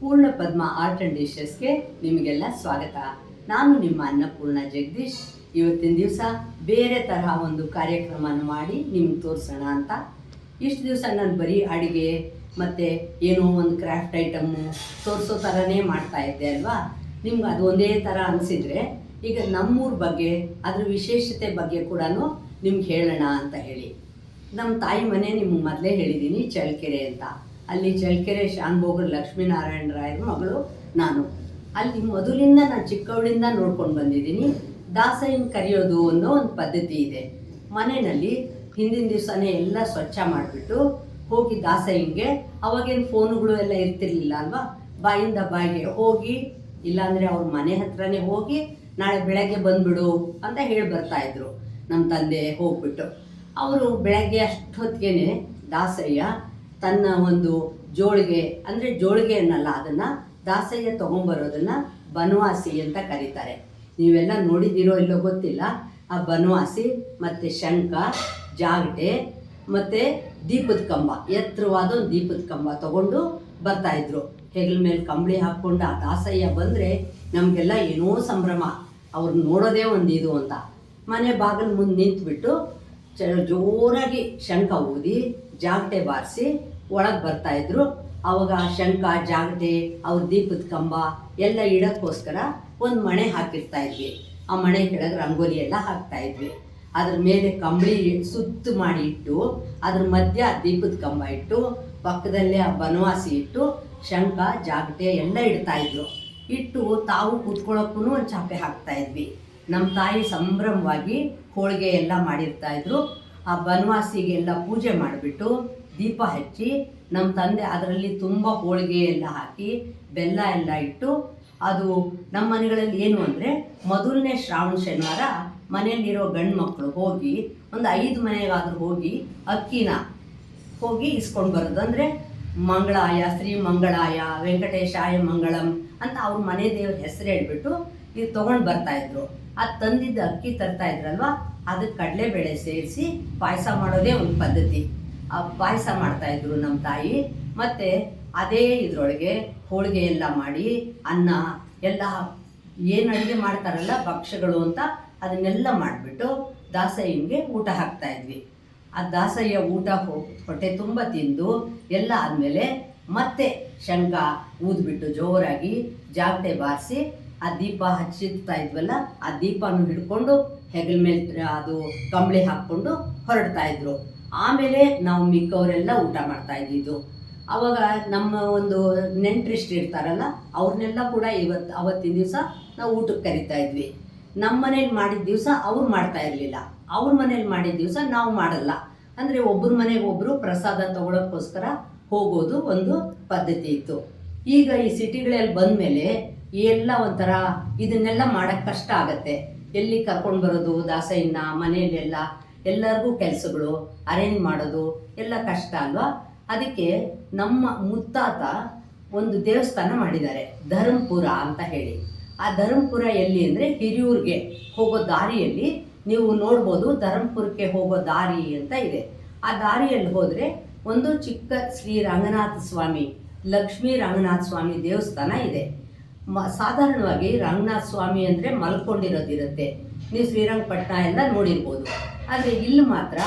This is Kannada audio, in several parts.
ಪೂರ್ಣ ಪದ್ಮ ಆರ್ಟ್ ಆ್ಯಂಡ್ ಡಿಶಸ್ಗೆ ನಿಮಗೆಲ್ಲ ಸ್ವಾಗತ. ನಾನು ನಿಮ್ಮ ಅನ್ನಪೂರ್ಣ ಜಗದೀಶ್. ಇವತ್ತಿನ ದಿವಸ ಬೇರೆ ತರಹ ಒಂದು ಕಾರ್ಯಕ್ರಮನ ಮಾಡಿ ನಿಮ್ಗೆ ತೋರಿಸೋಣ ಅಂತ. ಇಷ್ಟು ದಿವಸ ನಾನು ಬರೀ ಅಡುಗೆ ಮತ್ತು ಏನೋ ಒಂದು ಕ್ರಾಫ್ಟ್ ಐಟಮ್ಮು ತೋರಿಸೋ ಥರನೇ ಮಾಡ್ತಾ ಇದ್ದೆ ಅಲ್ವಾ? ನಿಮ್ಗೆ ಅದು ಒಂದೇ ಥರ ಅನಿಸಿದರೆ ಈಗ ನಮ್ಮೂರ ಬಗ್ಗೆ, ಅದ್ರ ವಿಶೇಷತೆ ಬಗ್ಗೆ ಕೂಡ ನಿಮ್ಗೆ ಹೇಳೋಣ ಅಂತ ಹೇಳಿ. ನಮ್ಮ ತಾಯಿ ಮನೆ ನಿಮ್ಗೆ ಮೊದಲೇ ಹೇಳಿದ್ದೀನಿ, ಚಳ್ಳಕೆರೆ ಅಂತ. ಅಲ್ಲಿ ಚಳ್ಕೆರೆ ಶಾನ್ಭೋಗರ್ ಲಕ್ಷ್ಮೀನಾರಾಯಣ ರಾಯರ ಮಗಳು ನಾನು. ಅಲ್ಲಿ ಮೊದಲಿಂದ ನಾನು ಚಿಕ್ಕವಳಿಂದ ನೋಡ್ಕೊಂಡು ಬಂದಿದ್ದೀನಿ. ದಾಸಯ್ಯನ ಕರೆಯೋದು ಅನ್ನೋ ಒಂದು ಪದ್ಧತಿ ಇದೆ. ಮನೆಯಲ್ಲಿ ಹಿಂದಿನ ದಿವಸನೇ ಎಲ್ಲ ಸ್ವಚ್ಛ ಮಾಡಿಬಿಟ್ಟು ಹೋಗಿ ದಾಸಯ್ಯಂಗೆ ಅವಾಗೇನು ಫೋನುಗಳು ಎಲ್ಲ ಇರ್ತಿರ್ಲಿಲ್ಲ ಅಲ್ವಾ? ಬಾಯಿಂದ ಬಾಯಿಗೆ ಹೋಗಿ, ಇಲ್ಲಾಂದರೆ ಅವ್ರ ಮನೆ ಹತ್ರನೇ ಹೋಗಿ, ನಾಳೆ ಬೆಳಗ್ಗೆ ಬಂದ್ಬಿಡು ಅಂತ ಹೇಳಿ ಬರ್ತಾಯಿದ್ರು ನಮ್ಮ ತಂದೆ ಹೋಗ್ಬಿಟ್ಟು. ಅವರು ಬೆಳಗ್ಗೆ ಅಷ್ಟೊತ್ತಿಗೆ ದಾಸಯ್ಯ ತನ್ನ ಒಂದು ಜೋಳಿಗೆ, ಅಂದರೆ ಜೋಳಿಗೆ ಅನ್ನಲ್ಲ, ಅದನ್ನು ದಾಸಯ್ಯ ತೊಗೊಂಬರೋದನ್ನು ಬನವಾಸಿ ಅಂತ ಕರೀತಾರೆ. ನೀವೆಲ್ಲ ನೋಡಿದ್ದೀರೋ ಇಲ್ಲೋ ಗೊತ್ತಿಲ್ಲ, ಆ ಬನವಾಸಿ ಮತ್ತು ಶಂಖ ಜಾಗಟೆ ಮತ್ತು ದೀಪದ ಕಂಬ, ಎತ್ತರವಾದ ಒಂದು ದೀಪದ ಕಂಬ ತಗೊಂಡು ಬರ್ತಾಯಿದ್ರು ಹೆಗಲ ಮೇಲೆ ಕಂಬಳಿ ಹಾಕ್ಕೊಂಡು ಆ ದಾಸಯ್ಯ ಬಂದರೆ ನಮಗೆಲ್ಲ ಏನೋ ಸಂಭ್ರಮ. ಅವ್ರು ನೋಡೋದೇ ಒಂದು ಇದು ಅಂತ. ಮನೆ ಬಾಗಿಲು ಮುಂದೆ ನಿಂತ್ಬಿಟ್ಟು ಜೋರಾಗಿ ಶಂಖ ಊದಿ ಜಾಗಟೆ ಬಾರಿಸಿ ಒಳಗೆ ಬರ್ತಾಯಿದ್ರು ಅವಾಗ ಆ ಶಂಖ, ಜಾಗಟೆ, ಅವ್ರ ದೀಪದ ಕಂಬ ಎಲ್ಲ ಇಡೋಕ್ಕೋಸ್ಕರ ಒಂದು ಮಣೆ ಹಾಕಿರ್ತಾ ಇದ್ವಿ. ಆ ಮಣೆ ಕೆಳಗೆ ರಂಗೋಲಿ ಎಲ್ಲ ಹಾಕ್ತಾ ಇದ್ವಿ. ಅದ್ರ ಮೇಲೆ ಕಂಬಳಿ ಸುತ್ತು ಮಾಡಿ ಇಟ್ಟು, ಅದ್ರ ಮಧ್ಯ ದೀಪದ ಕಂಬ ಇಟ್ಟು, ಪಕ್ಕದಲ್ಲೇ ಆ ಬನವಾಸಿ ಇಟ್ಟು ಶಂಖ, ಜಾಗಟೆ ಎಲ್ಲ ಇಡ್ತಾ ಇದ್ರು. ಇಟ್ಟು ತಾವು ಕೂತ್ಕೊಳ್ಳೋಕ್ಕೂ ಒಂದು ಚಾಪೆ ಹಾಕ್ತಾ ಇದ್ವಿ. ನಮ್ಮ ತಾಯಿ ಸಂಭ್ರಮವಾಗಿ ಹೋಳಿಗೆ ಎಲ್ಲ ಮಾಡಿರ್ತಾ ಇದ್ರು. ಆ ಬನವಾಸಿಗೆಲ್ಲ ಪೂಜೆ ಮಾಡಿಬಿಟ್ಟು ದೀಪ ಹಚ್ಚಿ ನಮ್ಮ ತಂದೆ ಅದರಲ್ಲಿ ತುಂಬ ಹೋಳಿಗೆ ಎಲ್ಲ ಹಾಕಿ ಬೆಲ್ಲ ಎಲ್ಲ ಇಟ್ಟು ಅದು ನಮ್ಮ ಮನೆಗಳಲ್ಲಿ ಏನು ಅಂದರೆ ಮೊದಲನೇ ಶ್ರಾವಣ ಶನಿವಾರ ಮನೆಯಲ್ಲಿರೋ ಗಂಡು ಮಕ್ಕಳು ಹೋಗಿ ಒಂದು ಐದು ಮನೆಗಾದರೂ ಹೋಗಿ ಅಕ್ಕಿನ ಹೋಗಿ ಇಸ್ಕೊಂಡು ಬರೋದು. ಅಂದರೆ ಮಂಗಳಾಯ, ಶ್ರೀ ಮಂಗಳಾಯ, ವೆಂಕಟೇಶಾಯ ಮಂಗಳಂ ಅಂತ ಅವ್ರ ಮನೆ ದೇವ್ರ ಹೆಸರು ಹೇಳ್ಬಿಟ್ಟು ಇದು ತೊಗೊಂಡು ಬರ್ತಾಯಿದ್ರು ಅದು ತಂದಿದ್ದ ಅಕ್ಕಿ ತರ್ತಾ ಇದ್ರಲ್ವಾ? ಅದಕ್ಕೆ ಕಡಲೆಬೇಳೆ ಸೇರಿಸಿ ಪಾಯಸ ಮಾಡೋದೇ ಒಂದು ಪದ್ಧತಿ. ಆ ಪಾಯಸ ಮಾಡ್ತಾಯಿದ್ರು ನಮ್ಮ ತಾಯಿ. ಮತ್ತು ಅದೇ ಇದರೊಳಗೆ ಹೋಳಿಗೆ ಎಲ್ಲ ಮಾಡಿ, ಅನ್ನ ಎಲ್ಲ ಏನು ಅಡುಗೆ ಮಾಡ್ತಾರಲ್ಲ ಭಕ್ಷ್ಯಗಳು ಅಂತ ಅದನ್ನೆಲ್ಲ ಮಾಡಿಬಿಟ್ಟು ದಾಸಯ್ಯಂಗೆ ಊಟ ಹಾಕ್ತಾ ಇದ್ವಿ. ಆ ದಾಸಯ್ಯ ಊಟ ಹೊಟ್ಟೆ ತುಂಬ ತಿಂದು ಎಲ್ಲ ಆದಮೇಲೆ ಮತ್ತೆ ಶಂಕ ಊದ್ಬಿಟ್ಟು ಜೋರಾಗಿ ಜಾಗಟೆ ಬಾರಿಸಿ ಆ ದೀಪ ಹಚ್ಚಿರ್ತಾ ಇದ್ವಲ್ಲ, ಆ ದೀಪನ ಹಿಡ್ಕೊಂಡು ಹೆಗಲ ಮೇಲೆ, ಅದು ಕಂಬಳಿ ಹಾಕ್ಕೊಂಡು ಹೊರಡ್ತಾ ಇದ್ರು. ಆಮೇಲೆ ನಾವು ಮಿಕ್ಕವರೆಲ್ಲ ಊಟ ಮಾಡ್ತಾ ಇದ್ದಿದ್ದು. ಅವಾಗ ನಮ್ಮ ಒಂದು ನೆಂಟ್ರಿಸ್ಟ್ ಇರ್ತಾರಲ್ಲ, ಅವ್ರನ್ನೆಲ್ಲ ಕೂಡ ಇವತ್ತು ಅವತ್ತಿನ ದಿವಸ ನಾವು ಊಟಕ್ಕೆ ಕರಿತಾ ಇದ್ವಿ. ನಮ್ಮ ಮನೇಲಿ ಮಾಡಿದ ದಿವಸ ಅವ್ರು ಮಾಡ್ತಾ ಇರಲಿಲ್ಲ. ಅವ್ರ ಮನೇಲಿ ಮಾಡಿದ ದಿವಸ ನಾವು ಮಾಡಲ್ಲ. ಅಂದರೆ ಒಬ್ಬರ ಮನೆಗೆ ಒಬ್ಬರು ಪ್ರಸಾದ ತಗೊಳೋಕ್ಕೋಸ್ಕರ ಹೋಗೋದು ಒಂದು ಪದ್ಧತಿ ಇತ್ತು. ಈಗ ಈ ಸಿಟಿಗಳಲ್ಲಿ ಬಂದಮೇಲೆ ಎಲ್ಲ ಒಂಥರ ಇದನ್ನೆಲ್ಲ ಮಾಡೋಕ್ಕೆ ಕಷ್ಟ ಆಗತ್ತೆ. ಎಲ್ಲಿ ಕರ್ಕೊಂಡು ಬರೋದು ದಾಸಯ್ಯನ, ಮನೆಯಲ್ಲೆಲ್ಲ ಎಲ್ಲರಿಗೂ ಕೆಲಸಗಳು ಅರೇಂಜ್ ಮಾಡೋದು ಎಲ್ಲ ಕಷ್ಟ ಅಲ್ವಾ? ಅದಕ್ಕೆ ನಮ್ಮ ಮುತ್ತಾತ ಒಂದು ದೇವಸ್ಥಾನ ಮಾಡಿದ್ದಾರೆ, ಧರ್ಮಪುರ ಅಂತ ಹೇಳಿ. ಆ ಧರ್ಮಪುರ ಎಲ್ಲಿ ಅಂದರೆ ಹಿರಿಯೂರಿಗೆ ಹೋಗೋ ದಾರಿಯಲ್ಲಿ ನೀವು ನೋಡ್ಬೋದು ಧರ್ಮಪುರಕ್ಕೆ ಹೋಗೋ ದಾರಿ ಅಂತ ಇದೆ. ಆ ದಾರಿಯಲ್ಲಿ ಹೋದರೆ ಒಂದು ಚಿಕ್ಕ ಶ್ರೀ ರಂಗನಾಥ ಸ್ವಾಮಿ, ಲಕ್ಷ್ಮೀ ರಂಗನಾಥ ಸ್ವಾಮಿ ದೇವಸ್ಥಾನ ಇದೆ. ಮ ಸಾಧಾರಣವಾಗಿ ರಂಗನಾಥ ಸ್ವಾಮಿ ಅಂದರೆ ಮಲ್ಕೊಂಡಿರೋದಿರುತ್ತೆ ನೀವು ಶ್ರೀರಂಗಪಟ್ಟಣ ಎಲ್ಲ ನೋಡಿರ್ಬೋದು. ಆದರೆ ಇಲ್ಲಿ ಮಾತ್ರ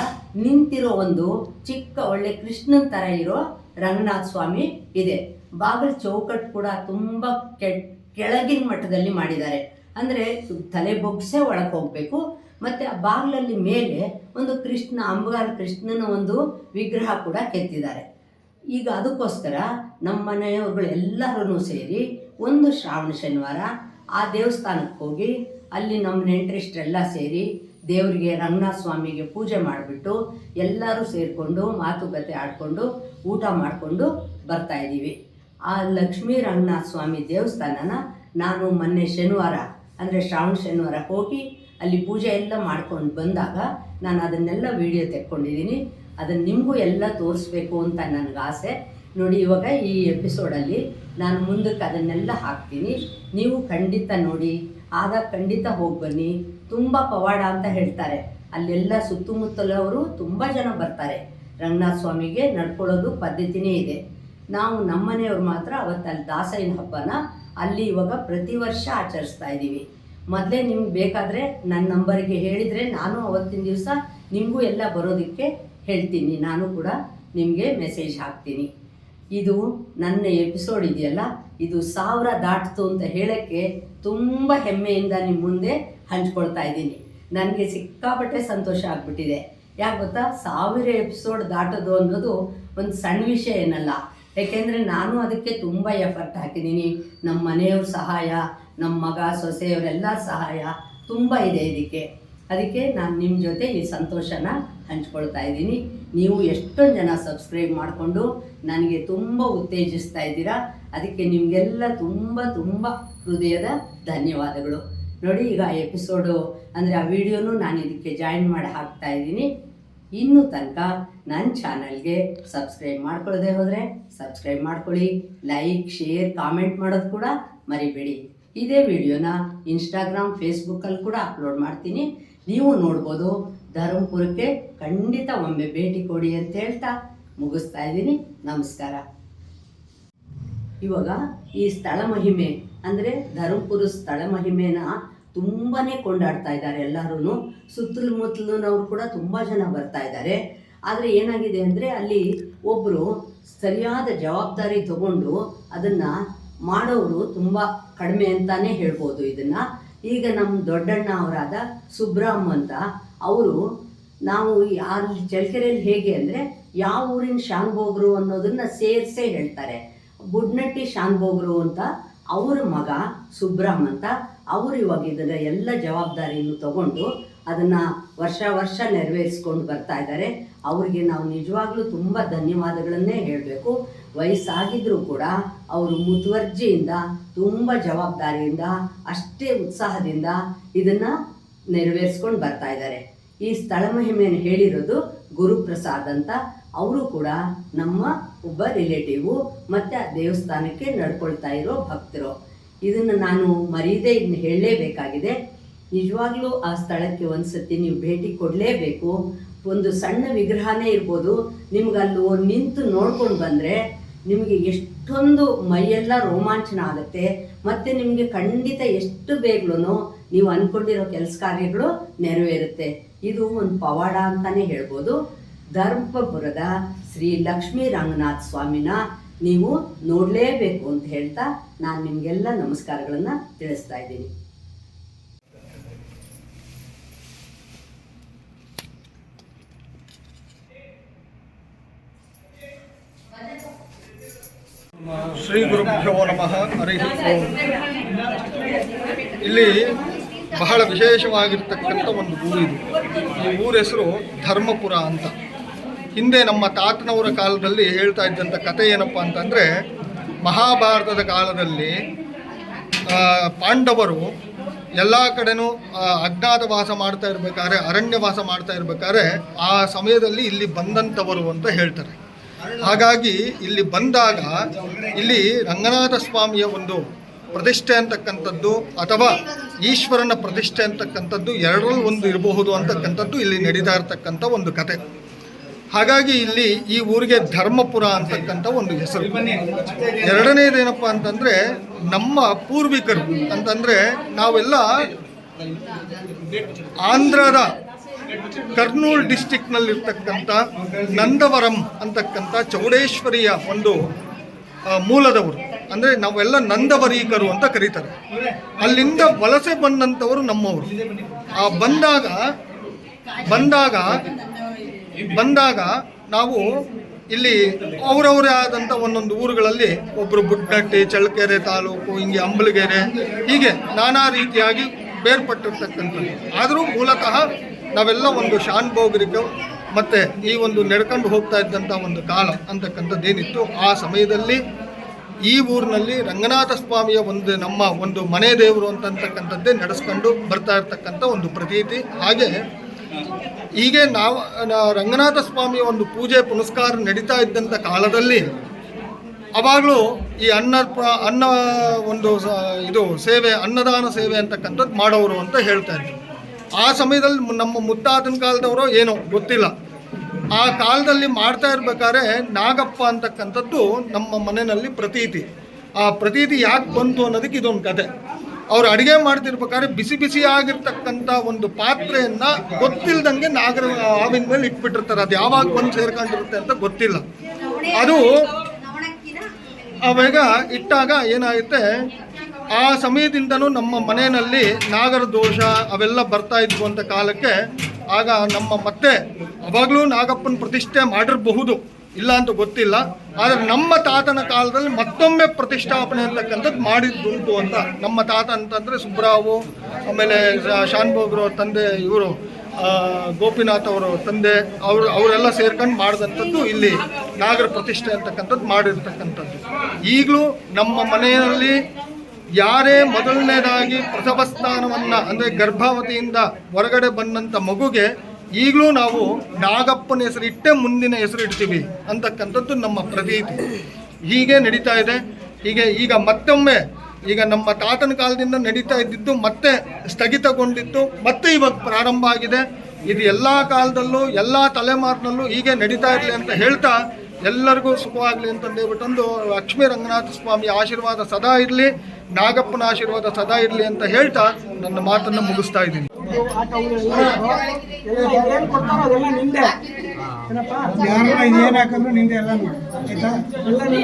ನಿಂತಿರೋ ಒಂದು ಚಿಕ್ಕ ಒಳ್ಳೆ ಕೃಷ್ಣನ ಥರ ಇರೋ ರಂಗನಾಥ ಸ್ವಾಮಿ ಇದೆ. ಬಾಗಿಲು ಚೌಕಟ್ಟು ಕೂಡ ತುಂಬ ಕೆಳಗಿನ ಮಟ್ಟದಲ್ಲಿ ಮಾಡಿದ್ದಾರೆ. ಅಂದರೆ ತಲೆ ಬೊಗ್ಸೆ ಒಳಗೆ ಹೋಗಬೇಕು. ಮತ್ತು ಆ ಬಾಗಿಲಲ್ಲಿ ಮೇಲೆ ಒಂದು ಕೃಷ್ಣ ಅಂಬಗಾರ ಕೃಷ್ಣನ ಒಂದು ವಿಗ್ರಹ ಕೂಡ ಕೆತ್ತಿದ್ದಾರೆ. ಈಗ ಅದಕ್ಕೋಸ್ಕರ ನಮ್ಮ ಮನೆಯವ್ರುಗಳು ಎಲ್ಲರೂ ಸೇರಿ ಒಂದು ಶ್ರಾವಣ ಶನಿವಾರ ಆ ದೇವಸ್ಥಾನಕ್ಕೆ ಹೋಗಿ ಅಲ್ಲಿ ನಮ್ಮ ನೆಂಟರಿಷ್ಟರೆಲ್ಲ ಸೇರಿ ದೇವರಿಗೆ ರಂಗನಾಥ ಸ್ವಾಮಿಗೆ ಪೂಜೆ ಮಾಡಿಬಿಟ್ಟು ಎಲ್ಲರೂ ಸೇರಿಕೊಂಡು ಮಾತುಕತೆ ಆಡಿಕೊಂಡು ಊಟ ಮಾಡಿಕೊಂಡು ಬರ್ತಾಯಿದ್ದೀವಿ ಆ ಲಕ್ಷ್ಮೀ ರಂಗನಾಥ ಸ್ವಾಮಿ ದೇವಸ್ಥಾನನ ನಾನು ಮೊನ್ನೆ ಶನಿವಾರ, ಅಂದರೆ ಶ್ರಾವಣ ಶನಿವಾರ ಹೋಗಿ ಅಲ್ಲಿ ಪೂಜೆ ಎಲ್ಲ ಮಾಡ್ಕೊಂಡು ಬಂದಾಗ ನಾನು ಅದನ್ನೆಲ್ಲ ವಿಡಿಯೋ ತೆಕ್ಕೊಂಡಿದ್ದೀನಿ. ಅದನ್ನು ನಿಮಗೂ ಎಲ್ಲ ತೋರಿಸ್ಬೇಕು ಅಂತ ನನಗೆ ಆಸೆ ನೋಡಿ ಇವಾಗ ಈ ಎಪಿಸೋಡಲ್ಲಿ ನಾನು ಮುಂದಕ್ಕೆ ಅದನ್ನೆಲ್ಲ ಹಾಕ್ತೀನಿ. ನೀವು ಖಂಡಿತ ನೋಡಿ. ಆಗ ಖಂಡಿತ ಹೋಗಿ ಬನ್ನಿ. ತುಂಬ ಪವಾಡ ಅಂತ ಹೇಳ್ತಾರೆ. ಅಲ್ಲೆಲ್ಲ ಸುತ್ತಮುತ್ತಲವರು ತುಂಬ ಜನ ಬರ್ತಾರೆ. ರಂಗನಾಥ ಸ್ವಾಮಿಗೆ ನಡ್ಕೊಳ್ಳೋದು ಪದ್ಧತಿನೇ ಇದೆ. ನಾವು ನಮ್ಮನೆಯವ್ರು ಮಾತ್ರ ಅವತ್ತಲ್ಲಿ ದಾಸೈನ ಹಬ್ಬನ ಅಲ್ಲಿ ಇವಾಗ ಪ್ರತಿ ವರ್ಷ ಆಚರಿಸ್ತಾ ಇದ್ದೀವಿ. ಮೊದಲೇ ನಿಮ್ಗೆ ಬೇಕಾದರೆ ನನ್ನ ನಂಬರಿಗೆ ಹೇಳಿದರೆ ನಾನು ಅವತ್ತಿನ ದಿವಸ ನಿಮಗೂ ಎಲ್ಲ ಬರೋದಕ್ಕೆ ಹೇಳ್ತೀನಿ. ನಾನು ಕೂಡ ನಿಮಗೆ ಮೆಸೇಜ್ ಹಾಕ್ತೀನಿ. ಇದು ನನ್ನ ಎಪಿಸೋಡ್ ಇದೆಯಲ್ಲ? ಇದು ಸಾವಿರ ದಾಟಿತು ಅಂತ ಹೇಳೋಕ್ಕೆ ತುಂಬ ಹೆಮ್ಮೆಯಿಂದ ನಿಮ್ಮ ಮುಂದೆ ಹಂಚ್ಕೊಳ್ತಾ ಇದ್ದೀನಿ. ನನಗೆ ಸಿಕ್ಕಾಪಟ್ಟೆ ಸಂತೋಷ ಆಗ್ಬಿಟ್ಟಿದೆ. ಯಾಕೆ ಗೊತ್ತಾ? ಸಾವಿರ ಎಪಿಸೋಡ್ ದಾಟೋದು ಅನ್ನೋದು ಒಂದು ಸಣ್ಣ ವಿಷಯ ಏನಲ್ಲ. ಏಕೆಂದರೆ ನಾನು ಅದಕ್ಕೆ ತುಂಬ ಎಫರ್ಟ್ ಹಾಕಿದ್ದೀನಿ. ನಮ್ಮ ಮನೆಯವ್ರ ಸಹಾಯ ನಮ್ಮ ಮಗ, ಸೊಸೆಯವರೆಲ್ಲ ಸಹಾಯ ತುಂಬ ಇದೆ ಇದಕ್ಕೆ. ಅದಕ್ಕೆ ನಾನು ನಿಮ್ಮ ಜೊತೆ ಈ ಸಂತೋಷನ ಹಂಚ್ಕೊಳ್ತಾ ಇದ್ದೀನಿ. ನೀವು ಎಷ್ಟೊಂದು ಜನ ಸಬ್ಸ್ಕ್ರೈಬ್ ಮಾಡಿಕೊಂಡು ನನಗೆ ತುಂಬ ಉತ್ತೇಜಿಸ್ತಾ ಇದ್ದೀರಾ. ಅದಕ್ಕೆ ನಿಮಗೆಲ್ಲ ತುಂಬ ತುಂಬ ಹೃದಯದ ಧನ್ಯವಾದಗಳು. ನೋಡಿ, ಈಗ ಆ ಎಪಿಸೋಡು ಅಂದರೆ ಆ ವಿಡಿಯೋನು ನಾನು ಇದಕ್ಕೆ ಜಾಯಿನ್ ಮಾಡಿ ಹಾಕ್ತಾ ಇದ್ದೀನಿ. ಇನ್ನೂ ತನಕ ನನ್ನ ಚಾನಲ್ಗೆ ಸಬ್ಸ್ಕ್ರೈಬ್ ಮಾಡ್ಕೊಳ್ಳದೆ ಹೋದರೆ ಸಬ್ಸ್ಕ್ರೈಬ್ ಮಾಡ್ಕೊಳ್ಳಿ, ಲೈಕ್, ಶೇರ್, ಕಾಮೆಂಟ್ ಮಾಡೋದು ಕೂಡ ಮರಿಬೇಡಿ. ಇದೇ ವಿಡಿಯೋನ ಇನ್ಸ್ಟಾಗ್ರಾಮ್ ಫೇಸ್ಬುಕ್ಕಲ್ಲಿ ಕೂಡ ಅಪ್ಲೋಡ್ ಮಾಡ್ತೀನಿ. ನೀವು ನೋಡ್ಬೋದು ಧರ್ಮಪುರಕ್ಕೆ ಖಂಡಿತ ಒಮ್ಮೆ ಭೇಟಿ ಕೊಡಿ ಅಂತ ಹೇಳ್ತಾ ಮುಗಿಸ್ತಾ ಇದ್ದೀನಿ. ನಮಸ್ಕಾರ. ಇವಾಗ ಈ ಸ್ಥಳ ಮಹಿಮೆ ಅಂದರೆ ಧರ್ಮಪುರ ಸ್ಥಳ ಮಹಿಮೆನ ತುಂಬಾ ಕೊಂಡಾಡ್ತಾ ಇದ್ದಾರೆ ಎಲ್ಲರೂ ಸುತ್ತಲೂ ಮುತ್ತಲಿನವ್ರು ಕೂಡ ತುಂಬ ಜನ ಬರ್ತಾ ಇದ್ದಾರೆ. ಆದರೆ ಏನಾಗಿದೆ ಅಂದರೆ ಅಲ್ಲಿ ಒಬ್ಬರು ಸರಿಯಾದ ಜವಾಬ್ದಾರಿ ತಗೊಂಡು ಅದನ್ನು ಮಾಡೋರು ತುಂಬ ಕಡಿಮೆ ಅಂತಾನೆ ಹೇಳ್ಬೋದು ಇದನ್ನು. ಈಗ ನಮ್ಮ ದೊಡ್ಡಣ್ಣ ಅವರಾದ ಸುಬ್ರಹ್ಮ ಅಂತ ಅವರು ನಾವು ಅಲ್ಲಿ ಚಳ್ಳಕೆರೆಯಲ್ಲಿ ಹೇಗೆ ಅಂದರೆ ಯಾವ ಊರಿನ ಶಾನ್ಭೋಗ್ರು ಅನ್ನೋದನ್ನು ಸೇರಿಸೇ ಹೇಳ್ತಾರೆ. ಬುಡ್ನಟ್ಟಿ ಶಾನ್ಭೋಗ್ರು ಅಂತ ಅವರ ಮಗ ಸುಬ್ರಹ್ಮ ಅಂತ ಅವರು ಇವಾಗ ಇದರ ಎಲ್ಲ ಜವಾಬ್ದಾರಿಯನ್ನು ತಗೊಂಡು ಅದನ್ನು ವರ್ಷ ವರ್ಷ ನೆರವೇರಿಸ್ಕೊಂಡು ಬರ್ತಾ ಇದ್ದಾರೆ. ಅವರಿಗೆ ನಾವು ನಿಜವಾಗ್ಲೂ ತುಂಬ ಧನ್ಯವಾದಗಳನ್ನೇ ಹೇಳಬೇಕು. ವಯಸ್ಸಾಗಿದ್ದರೂ ಕೂಡ ಅವರು ಮುತುವರ್ಜಿಯಿಂದ, ತುಂಬ ಜವಾಬ್ದಾರಿಯಿಂದ, ಅಷ್ಟೇ ಉತ್ಸಾಹದಿಂದ ಇದನ್ನು ನೆರವೇರಿಸ್ಕೊಂಡು ಬರ್ತಾ ಇದ್ದಾರೆ. ಈ ಸ್ಥಳ ಮಹಿಮೆಯನ್ನು ಹೇಳಿರೋದು ಗುರುಪ್ರಸಾದ್ ಅಂತ. ಅವರು ಕೂಡ ನಮ್ಮ ಒಬ್ಬ ರಿಲೇಟಿವು ಮತ್ತು ಆ ದೇವಸ್ಥಾನಕ್ಕೆ ನಡ್ಕೊಳ್ತಾ ಇರೋ ಭಕ್ತರು. ಇದನ್ನು ನಾನು ಮರೆಯದೇ ಇದನ್ನ ಹೇಳಲೇಬೇಕಾಗಿದೆ. ನಿಜವಾಗ್ಲೂ ಆ ಸ್ಥಳಕ್ಕೆ ಒಂದು ಸತಿ ನೀವು ಭೇಟಿ ಕೊಡಲೇಬೇಕು. ಒಂದು ಸಣ್ಣ ವಿಗ್ರಹನೇ ಇರ್ಬೋದು. ನಿಮ್ಗೆ ಅಲ್ಲಿ ನಿಂತು ನೋಡ್ಕೊಂಡು ಬಂದರೆ ನಿಮಗೆ ಎಷ್ಟೊಂದು ಮೈಯೆಲ್ಲ ರೋಮಾಂಚನ ಆಗುತ್ತೆ. ಮತ್ತು ನಿಮಗೆ ಖಂಡಿತ ಎಷ್ಟು ಬೇಗ್ಲೂ ನೀವು ಅಂದ್ಕೊಂಡಿರೋ ಕೆಲಸ ಕಾರ್ಯಗಳು ನೆರವೇರುತ್ತೆ. ಇದು ಒಂದು ಪವಾಡ ಅಂತಾನೆ ಹೇಳ್ಬೋದು. ಧರ್ಮಪುರದ ಶ್ರೀ ಲಕ್ಷ್ಮೀ ರಂಗನಾಥ್ ಸ್ವಾಮಿನ ನೀವು ನೋಡಲೇಬೇಕು ಅಂತ ಹೇಳ್ತಾ ನಾನು ನಿಮಗೆಲ್ಲ ನಮಸ್ಕಾರಗಳನ್ನು ತಿಳಿಸ್ತಾ ಇದ್ದೀನಿ. ಶ್ರೀ ಗುರುಭ್ಯೋ ನಮಃ, ಹರಿ ಇಲ್ಲಿ ಬಹಳ ವಿಶೇಷವಾಗಿರ್ತಕ್ಕಂಥ ಒಂದು ಊರಿದು ಈ ಊರ ಹೆಸರು ಧರ್ಮಪುರ ಅಂತ. ಹಿಂದೆ ನಮ್ಮ ತಾತನವರ ಕಾಲದಲ್ಲಿ ಹೇಳ್ತಾ ಇದ್ದಂಥ ಕಥೆ ಏನಪ್ಪ ಅಂತಂದರೆ, ಮಹಾಭಾರತದ ಕಾಲದಲ್ಲಿ ಪಾಂಡವರು ಎಲ್ಲ ಕಡೆನೂ ಅಜ್ಞಾತ ವಾಸ ಮಾಡ್ತಾ ಇರ್ಬೇಕಾದ್ರೆ, ಅರಣ್ಯವಾಸ ಮಾಡ್ತಾ ಇರಬೇಕಾದ್ರೆ, ಆ ಸಮಯದಲ್ಲಿ ಇಲ್ಲಿ ಬಂದಂಥವರು ಅಂತ ಹೇಳ್ತಾರೆ. ಹಾಗಾಗಿ ಇಲ್ಲಿ ಬಂದಾಗ ಇಲ್ಲಿ ರಂಗನಾಥ ಸ್ವಾಮಿಯ ಒಂದು ಪ್ರತಿಷ್ಠೆ ಅಂತಕ್ಕಂಥದ್ದು ಅಥವಾ ಈಶ್ವರನ ಪ್ರತಿಷ್ಠೆ ಅಂತಕ್ಕಂಥದ್ದು ಎರಡರಲ್ಲಿ ಒಂದು ಇರಬಹುದು ಅಂತಕ್ಕಂಥದ್ದು ಇಲ್ಲಿ ನಡೀತಾ ಇರತಕ್ಕಂಥ ಒಂದು ಕತೆ. ಹಾಗಾಗಿ ಇಲ್ಲಿ ಈ ಊರಿಗೆ ಧರ್ಮಪುರ ಅಂತಕ್ಕಂಥ ಒಂದು ಹೆಸರು. ಎರಡನೇದೇನಪ್ಪ ಅಂತಂದ್ರೆ ನಮ್ಮ ಪೂರ್ವಿಕರು ಅಂತಂದ್ರೆ ನಾವೆಲ್ಲ ಆಂಧ್ರದ ಕರ್ನೂಲ್ ಡಿಸ್ಟಿಕ್ನಲ್ಲಿರ್ತಕ್ಕಂಥ ನಂದವರಂ ಅಂತಕ್ಕಂಥ ಚೌಡೇಶ್ವರಿಯ ಒಂದು ಮೂಲದವರು. ಅಂದರೆ ನಾವೆಲ್ಲ ನಂದವರೀಕರು ಅಂತ ಕರೀತಾರೆ. ಅಲ್ಲಿಂದ ವಲಸೆ ಬಂದಂಥವರು ನಮ್ಮವರು. ಆ ಬಂದಾಗ ಬಂದಾಗ ಬಂದಾಗ ನಾವು ಇಲ್ಲಿ ಅವರವರೇ ಆದಂಥ ಒಂದೊಂದು ಊರುಗಳಲ್ಲಿ ಒಬ್ಬರು ಬುಡ್ನಟ್ಟಿ ಚಳ್ಳಕೆರೆ ತಾಲೂಕು, ಹಿಂಗೆ ಅಂಬಲಗೆರೆ, ಹೀಗೆ ನಾನಾ ರೀತಿಯಾಗಿ ಬೇರ್ಪಟ್ಟಿರ್ತಕ್ಕಂಥದ್ದು. ಆದರೂ ಮೂಲತಃ ನಾವೆಲ್ಲ ಒಂದು ಶಾನ್ಭೋಗರಿಕ ಮತ್ತು ಈ ಒಂದು ನಡ್ಕೊಂಡು ಹೋಗ್ತಾ ಇದ್ದಂಥ ಒಂದು ಕಾಲ ಅಂತಕ್ಕಂಥದ್ದೇನಿತ್ತು. ಆ ಸಮಯದಲ್ಲಿ ಈ ಊರಿನಲ್ಲಿ ರಂಗನಾಥ ಸ್ವಾಮಿಯ ಒಂದು ನಮ್ಮ ಒಂದು ಮನೆ ದೇವರು ಅಂತಕ್ಕಂಥದ್ದೇ ನಡೆಸ್ಕೊಂಡು ಬರ್ತಾ ಇರ್ತಕ್ಕಂಥ ಒಂದು ಪ್ರತೀತಿ. ಹಾಗೆ ಹೀಗೆ ನಾವು ರಂಗನಾಥ ಸ್ವಾಮಿಯ ಒಂದು ಪೂಜೆ, ಪುನಸ್ಕಾರ ನಡೀತಾ ಇದ್ದಂಥ ಕಾಲದಲ್ಲಿ ಅವಾಗಲೂ ಈ ಅನ್ನ ಅನ್ನ ಒಂದು ಇದು ಸೇವೆ, ಅನ್ನದಾನ ಸೇವೆ ಅಂತಕ್ಕಂಥದ್ದು ಮಾಡೋರು ಅಂತ ಹೇಳ್ತಾ ಇದ್ರು. ಆ ಸಮಯದಲ್ಲಿ ನಮ್ಮ ಮುತ್ತಾತನ ಕಾಲದವರು ಏನೋ ಗೊತ್ತಿಲ್ಲ. ಆ ಕಾಲದಲ್ಲಿ ಮಾಡ್ತಾ ಇರ್ಬೇಕಾದ್ರೆ ನಾಗಪ್ಪ ಅಂತಕ್ಕಂಥದ್ದು ನಮ್ಮ ಮನೆಯಲ್ಲಿ ಪ್ರತೀತಿ. ಆ ಪ್ರತೀತಿ ಯಾಕೆ ಬಂತು ಅನ್ನೋದಕ್ಕೆ ಇದೊಂದು ಕತೆ. ಅವ್ರು ಅಡುಗೆ ಮಾಡ್ತಿರ್ಬೇಕಾದ್ರೆ ಬಿಸಿ ಬಿಸಿ ಆಗಿರ್ತಕ್ಕಂಥ ಒಂದು ಪಾತ್ರೆಯನ್ನು ಗೊತ್ತಿಲ್ಲದಂಗೆ ನಾಗರ ಆವಿನ ಮೇಲೆ ಇಟ್ಬಿಟ್ಟಿರ್ತಾರೆ. ಅದು ಯಾವಾಗ ಬಂದು ಸೇರ್ಕೊಂಡಿರುತ್ತೆ ಅಂತ ಗೊತ್ತಿಲ್ಲ. ಅದು ಅವಾಗ ಇಟ್ಟಾಗ ಏನಾಗುತ್ತೆ? ಆ ಸಮಯದಿಂದನೂ ನಮ್ಮ ಮನೆಯಲ್ಲಿ ನಾಗರ ದೋಷ ಅವೆಲ್ಲ ಬರ್ತಾ ಇದ್ವು ಅಂತ ಕಾಲಕ್ಕೆ ಆಗ ನಮ್ಮ ಮತ್ತೆ ಅವಾಗಲೂ ನಾಗಪ್ಪನ ಪ್ರತಿಷ್ಠೆ ಮಾಡಿರಬಹುದು, ಇಲ್ಲ ಅಂತ ಗೊತ್ತಿಲ್ಲ. ಆದರೆ ನಮ್ಮ ತಾತನ ಕಾಲದಲ್ಲಿ ಮತ್ತೊಮ್ಮೆ ಪ್ರತಿಷ್ಠಾಪನೆ ಅಂತಕ್ಕಂಥದ್ದು ಮಾಡಿದ್ದುಂಟು ಅಂತ. ನಮ್ಮ ತಾತ ಅಂತಂದರೆ ಸುಬ್ರಾವು, ಆಮೇಲೆ ಶಾನ್ಭೋಗ್ರ ತಂದೆ ಇವರು ಗೋಪಿನಾಥ್ ಅವರು ತಂದೆ, ಅವರು, ಅವರೆಲ್ಲ ಸೇರ್ಕೊಂಡು ಮಾಡಿದಂಥದ್ದು ಇಲ್ಲಿ ನಾಗರ ಪ್ರತಿಷ್ಠೆ ಅಂತಕ್ಕಂಥದ್ದು ಮಾಡಿರ್ತಕ್ಕಂಥದ್ದು. ಈಗಲೂ ನಮ್ಮ ಮನೆಯಲ್ಲಿ ಯಾರೇ ಮೊದಲನೇದಾಗಿ ಪ್ರಸವ ಸ್ಥಾನವನ್ನು, ಅಂದರೆ ಗರ್ಭಾವತಿಯಿಂದ ಹೊರಗಡೆ ಬಂದಂಥ ಮಗುಗೆ ಈಗಲೂ ನಾವು ನಾಗಪ್ಪನ ಹೆಸರು ಇಟ್ಟೇ ಮುಂದಿನ ಹೆಸರು ಇಡ್ತೀವಿ ಅಂತಕ್ಕಂಥದ್ದು ನಮ್ಮ ಪ್ರತೀತಿ. ಹೀಗೆ ನಡೀತಾ ಇದೆ. ಹೀಗೆ ಈಗ ಮತ್ತೊಮ್ಮೆ ಈಗ ನಮ್ಮ ತಾತನ ಕಾಲದಿಂದ ನಡೀತಾ ಇದ್ದಿದ್ದು ಮತ್ತೆ ಸ್ಥಗಿತಗೊಂಡಿತ್ತು, ಮತ್ತೆ ಇವಾಗ ಪ್ರಾರಂಭ ಆಗಿದೆ. ಇದು ಎಲ್ಲ ಕಾಲದಲ್ಲೂ, ಎಲ್ಲ ತಲೆಮಾರಿನಲ್ಲೂ ಹೀಗೆ ನಡೀತಾ ಇರಲಿ ಅಂತ ಹೇಳ್ತಾ ಎಲ್ಲರಿಗೂ ಸುಖವಾಗಲಿ ಅಂತಂದೇಳ್ಬಿಟ್ಟೊಂದು ಲಕ್ಷ್ಮೀ ರಂಗನಾಥ ಸ್ವಾಮಿ ಆಶೀರ್ವಾದ ಸದಾ ಇರಲಿ ನಾಗಪ್ಪನ ಆಶೀರ್ವಾದ ಸದಾ ಇರಲಿ ಅಂತ ಹೇಳ್ತಾ ನನ್ನ ಮಾತನ್ನು ಮುಗಿಸ್ತಾ ಇದ್ದೀನಿ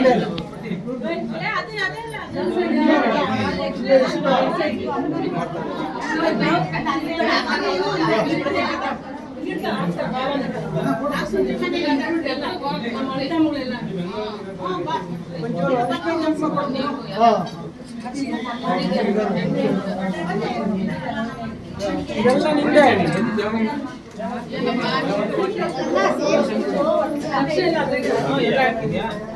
ಏನ್ ಕೊಡ್ತಾರೋ ಅದೆಲ್ಲ ನಿಂದೆ ಏನಪ್ಪ ಯಾರನ್ನ ಇದೇನ್ ಹಾಕಿದ್ರು ನಿಂದೆ ಎಲ್ಲ ಆಯ್ತಾ ಎಲ್ಲ ನಿಂದೆ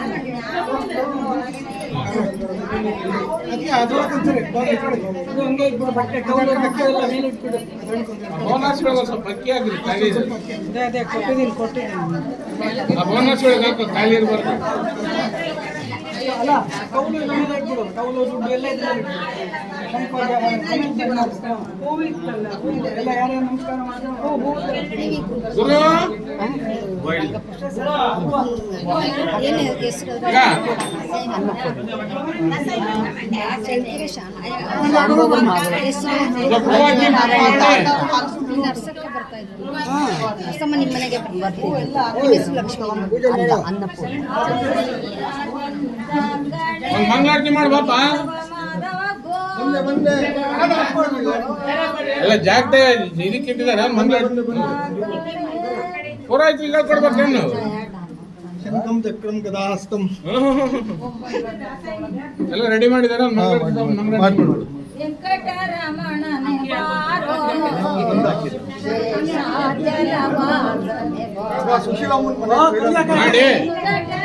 ಅದಕ್ಕೆ ಅದು ಸ್ವಲ್ಪ ಅಕ್ಕಿ ಹಾಕ್ರಿ ಖಾಲಿ. ಅದೇ ಅದೇ ಕೊಟ್ಟಿದ್ದೀನಿ ಕೊಟ್ಟಿದ್ದೀನಿ ಆ ಬೋನಸ್ಗಳಿಗೆ ಅಲ್ಲ ಟೌಲು ಮೇಲೆ ಇಟ್ಬಿಡು ದುಡ್ಡು ಎಲ್ಲ ಇದ್ರಲ್ಲಿ. ಹೂವು ಇತ್ತಲ್ಲ ಹೂವು ಎಲ್ಲ ಯಾರ್ಯಾರು ನಮಸ್ಕಾರ ಮಾಡಿದ್ರು ಹೂ ಹೂ ಗುರು ಏನು ಹೆಸರು ಈಗ ಸ್ವಲ್ಪ ಹೂ ಹಾಕಿ ನರ್ಸಕ್ಕೆ ಬರ್ತಾ ಇದ್ರು ನರ್ಸಮ್ಮ ನಿಮ್ಮ ಮನೆಗೆ ಬರ್ತೀವಿ ನಿಮ್ಮ ಹೆಸರು ಲಕ್ಷ್ಮಿ ಅಲ್ಲ ಅನ್ನಪೂರ್ಣ ಒಂದ್ ಮಂಗಳಾರತಿ ಮಾಡಿ ಬಾಪ ಮುಂದೆ? ಬಂದೆ ಎಲ್ಲ ಪೂರಾಯ್ತು ಈಗ ಕೊಡ್ಬೇಕು ಹೇಳ್ಕೊಡ್ಬೇಕೇನು ಶಂಕಂ ಚಕ್ರಂ ಗದಾಹಸ್ತಂ. ಎಲ್ಲ ರೆಡಿ ಮಾಡಿದಾರೆ? ಮಾಡ್ಬಿಡು ಮಾಡಿ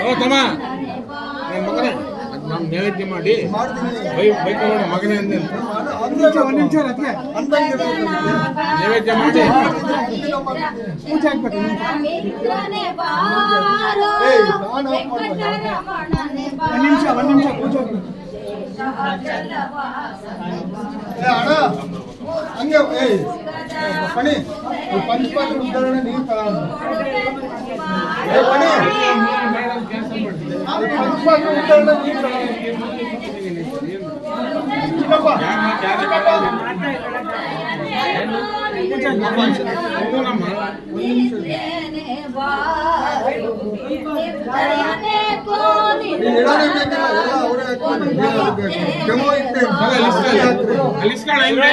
ಓ ತಮ್ಮ. ನನ್ನ ಮಗನೇ. ನಮ್ ನೈವೇದ್ಯ ಮಾಡಿ ಬೈ ಬೈಕ್ ಮಾಡಿ ಮಗನೇ ಅಂದೆ ಅಂತ. ಒಂದು ನಿಮಿಷ ಅದಕ್ಕೆ ನೈವೇದ್ಯ ಮಾಡಿ. ಒಂದು ನಿಮಿಷ. ಒಂದು ನಿಮಿಷ ಪೂಜೆ ಹಂಗೆ ಏಯ್ ಪಣಿ ಈ ಪಂಚಪಾತ್ರ ಉದಾಹರಣೆ ನೀರು ತಗೊಂಡು ಏ ಪಣಿ ಈ ಪಂಚಪಾತ್ರ ಉದಾಹರಣೆ ನೀರು ತಗೊಂಡು ಚಿಕ್ಕಪ್ಪ ಚಿಕ್ಕಪ್ಪ ಇದು ನಮ್ಮ ಈ ಇಡೋದೇ ಬೇಕಿಲ್ಲ ಎಲ್ಲ ಅವರೇ ಹಾಕ್ತಾರೆ ಡೆಮೋ ಇಟ್ಟೆ ಮಗ ಅಲಿಸ್ಕೊಳ್ಳಿ.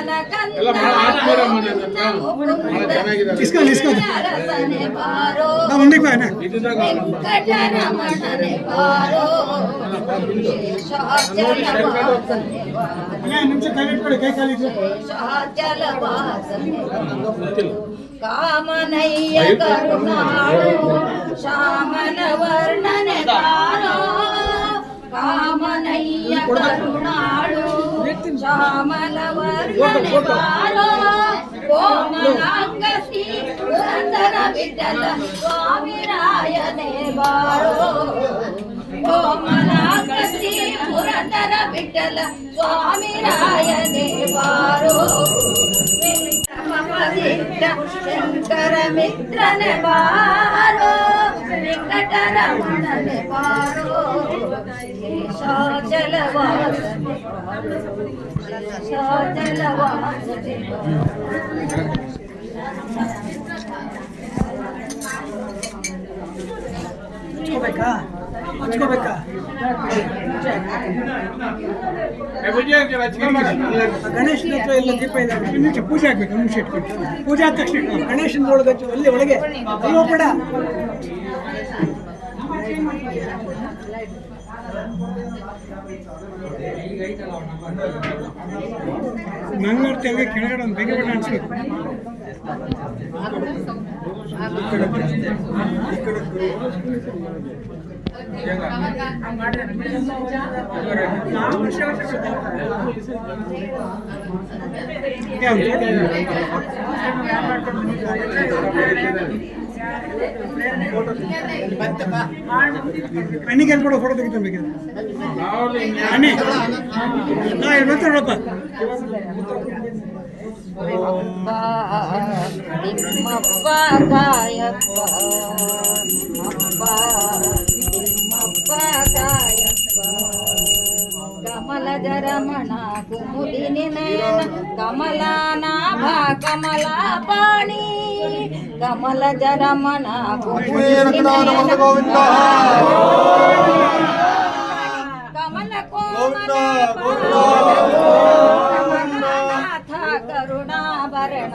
ಇದು ಪಂಚಪಾತ್ರ ಉದಾಹರಣೆ ಶಂಕ ತರ್ಬೇಕಪ್ಪ ನೀನು. ಒಂದು ನಿಮಿಷ ಪಂಚಪಾತ್ರ ಉದಾಹರಣೆ ಹಾಕು ಮಗ. ಮತ್ತೆ? ಏನ್ ಕಾಮಣ್ಣ? ಎಲ್ಲ ಭಾಳ ಆತ್ಮೀಯರಮ್ಮ ನನ್ನ ಹತ್ರ. ಭಾಳ ಚೆನ್ನಾಗಿದ್ದಾರೆ ಇಸ್ಕೊಂಡು ಇಸ್ಕೊಂಡು ಅರಸನೆ ಬಾರೋ ನಾವು ಉಂಡಿಗೆ ಬಾ ಅಣ್ಣ. ಇದ್ದಿದ್ದಾಗ ವೆಂಕಟರಮಣನೆ ಬಾರೋ ಶೇಷಾಚಲವಾಸನೆ ಬಾರೋ ಅಣ್ಣ ನಿಮಿಷ ಕೈ ಇಟ್ಕೊಳ್ಳಿ ಕೈ ಕಾಲು ಇಟ್ಕೊಳ್ಳಿ. ಶೇಷಾಚಲವಾಸನೆ ಗೊತ್ತಿಲ್ಲ ಕಾಮನಯ್ಯ ಕರುಣಾಳು ಶ್ಯಾಮನ ವರ್ಣನೆ ಬಾರೋ ಕಾಮನಯ್ಯ ಕರುಣಾಳು ಶ್ಯಾಮಲ ವರ್ಣನೆ ಬಾರೋ ಕೋಮಲಾಂಗಸಿ ಪುರಂದರ ವಿಠಲ ಸ್ವಾಮಿ ರಾಯನೇ ಬಾರೋ ಕೋಮಲಾಂಗಸಿ ಪುರಂದರ ವಿಠಲ ಸ್ವಾಮಿ ರಾಯನೇ ಬಾರೋ ಪವಿತ್ರ ಶಂಕರ ಮಿತ್ರನೆ ಬಾರೋ ವೆಂಕಟರಮಣನೆ ಬಾರೋ ಶೇಷಾಚಲವಾಸನೆ ಬಾರೋ ಶೇಷಾಚಲವಾಸನೆ ಬಾರೋ ಹಚ್ಕೋಬೇಕಾ ಹಚ್ಕೋಬೇಕಾ ಏ, ವಿಜಯ ಆ ಗಣೇಶನ ಹತ್ರ ಎಲ್ಲ ದೀಪ ಇದೆ. ನಿಮಿಷ ಪೂಜೆ ಆಗ್ಬೇಕು ಮುಂಚೆ ನಿಮಿಷ ಇಟ್ಕೊಂಡು. ಪೂಜೆ ಆದ ತಕ್ಷಣ. ಗಣೇಶನ ಒಳಗೆ ಹಚ್ಚು ಅಲ್ಲಿ ಒಳಗೆ. ಅಯ್ಯೋ ಬೇಡ. ಮಂಗಳೂರು ಕೆಳಗಡೆ ಒಂದು ಬೆಂಗೆ ಬಣ್ಣ ಅನ್ಸ್ಬೇಕು ಅಣ್ಣಿಗೆ ಎಲ್ಲಿ ಕೊಡೋ ಫೋಟೋ ತೆಗಿತಾನೆ ಬೇಕಿದ್ರೆ? ಅಣ್ಣಿ. ನಾ ಅಪ್ಪ కమలాకాయ కమల జరమణ కుముదిని నయన కమలానాభ కమలాపాణి కమల జరమణ కుముదిని నయన కమల కోమల కరుణాభరణ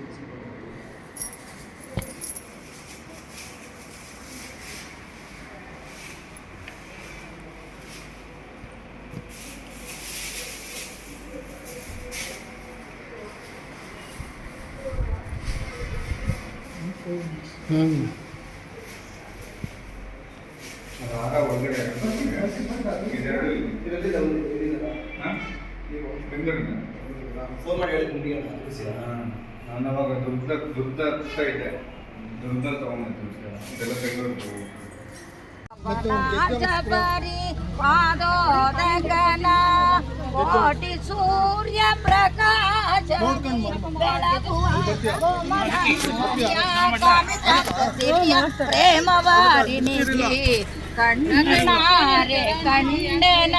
ಫೋನ್ ಮಾಡಿ ಹೇಳಿ ನಿಮಗೆ ನಾನು ಅವಾಗ ದುರ್ದ ದುರ್ದ ಇದ್ದೆ. ದುರ್ದ ತಗೊಂಡ್ಬಂದು ಇದೆಲ್ಲ ಬೆಂಗಳೂರು ಜಬರಿ ಪಾದೋದಗನ ಕೋಟಿ ಸೂರ್ಯ ಪ್ರಕಾಶ ಬೆಳಗುವ ಪ್ರೇಮವಾರಿ ಸೂರ್ಯ ಕಾಮಿತ ದಿವ್ಯ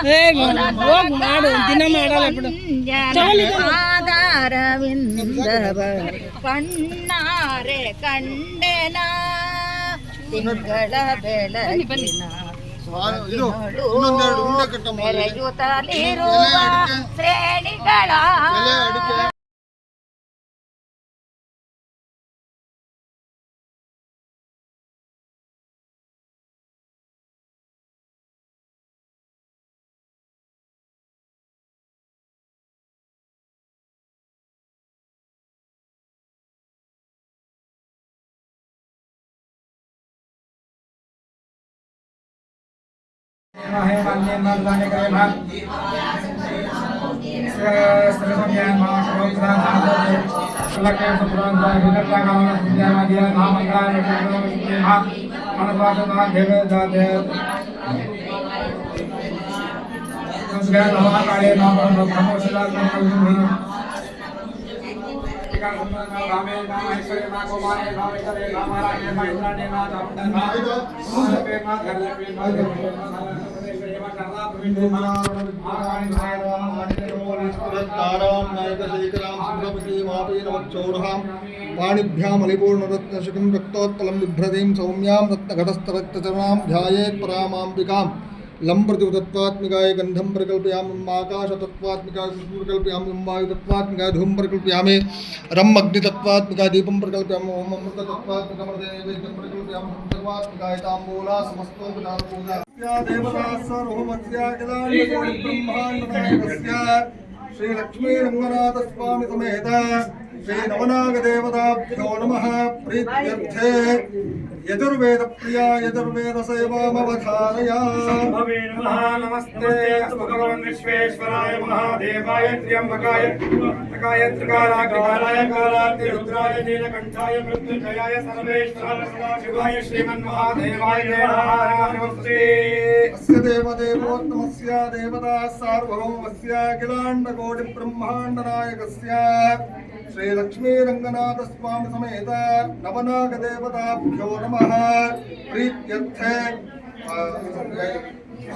ಪ್ರೇಮ ವಾರಿಣಿ ಕಣ್ಣಾರೆ ಕಂಡನ महे मन्ये मन्वने करे भग सर्वज्ञान महाशोधरा धातवे लक्ष्य सुप्राण धातुकर्ता कामना सुज्ञान मध्य नाम अंगार निकलने में भाग अनुपात भाग देवे जाते संस्कार नवा काले नाम ब्रह्म ब्रह्मोषिदार ब्रह्म विभूति हमारा वाणिभ्यामलिपूर्णरत्नशुकं रक्तोत्पलं बिभ्रतीं सौम्यां रत्नघटस्थरक्तचरणां ध्यायेत् लंब्रद्युतत्वात्मिकाय गंधम प्रकल्पयाम आकाशतत्वात्मिकाय सुसूरकल्पयाम वायुतत्वात्मिकाय धूम प्रकल्पयामे रम अग्नितत्वात्मिकाय दीपम प्रकल्पयाम ओम अमृततत्वात्मिकमृतनैवेद्यं प्रकल्पयाम सर्वात्मिकाय ताम्बूला समस्तोपदापूजा देवता सर्वमस्याखिलाण्डकोटिब्रह्माण्डनायकस्य श्रीलक्ष्मीरङ्गनाथस्वामिसमेत श्रीनवनागदेवताभ्यो नमः प्रीत्यर्थे यजुर्वेदप्रिया यजुर्वेदसेवामवधारया भवे नमः नमस्ते अस्तु भगवन् विश्वेश्वराय महादेवाय त्र्यम्बकाय त्र्यम्बकाय त्रिकालाग्रकालाय कालाग्नि रुद्राय नीलकण्ठाय मृत्युञ्जयाय सर्वेश्वराय सदाशिवाय श्रीमन्महादेवाय नमः नमस्ते अस्य देवदेवोत्तमस्य देवता सार्वभौमस्य अखिलाण्डकोटिब्रह्माण्डनायकस्य శ్రీలక్ష్మీ రంగనాథ స్వామి సమేత నవనాగ దేవతాభ్యో నమ. ప్రీత్యర్థే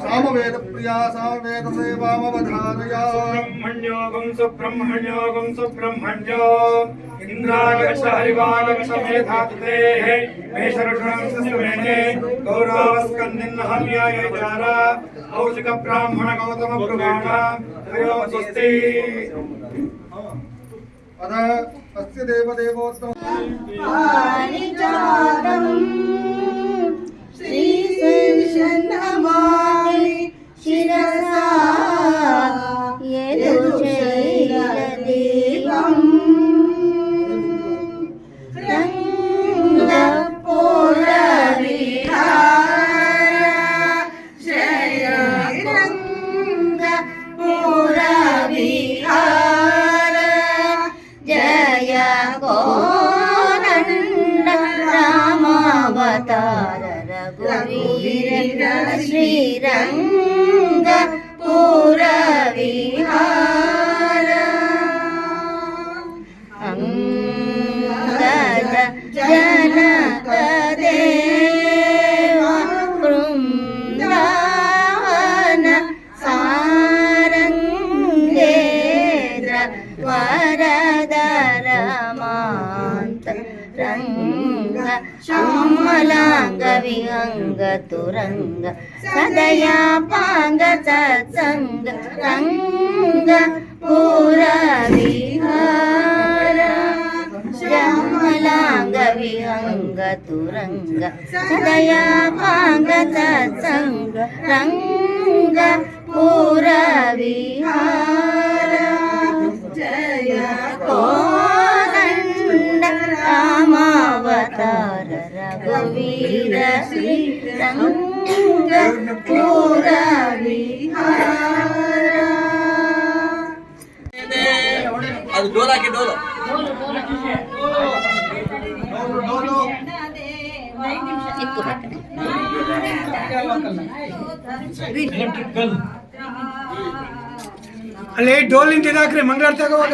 సామవేద ప్రియా సామవేద సేవామవధారయా బ్రహ్మణ్యోగం సుబ్రహ్మణ్యోగం సుబ్రహ్మణ్యో. ఇంద్రాగక్ష కౌశిక బ్రాహ్మణ గౌతమ ప్రమాణ अथ अस्य देवदेवोत्तम पारिजातं श्रीशैलनमामि शिरसा శ్రీరంగ ಚತುರಂಗ ಸದಯ ಪಾಂಗ ಸತ್ಸಂಗ ರಂಗ ಪೂರ ವಿಹಾರ ಶ್ಯಾಮಲಾಂಗ ವಿಹಂಗ ತುರಂಗ ಸದಯ ಪಾಂಗ ಸತ್ಸಂಗ ರಂಗ ಪೂರ ವಿಹಾರ ಜಯ ಕೋದಂಡ ರಾಮಾವತಾರ ಕಬೀರ ಶ್ರೀ ರಂಗ ಪೂರ ವಿಹಾರ ಅದು ಡೋಲಾಕಿ ಇದಾಕ್ರಿ ಮಂಗಳಾರತಿ ಆಗೋವಾಗ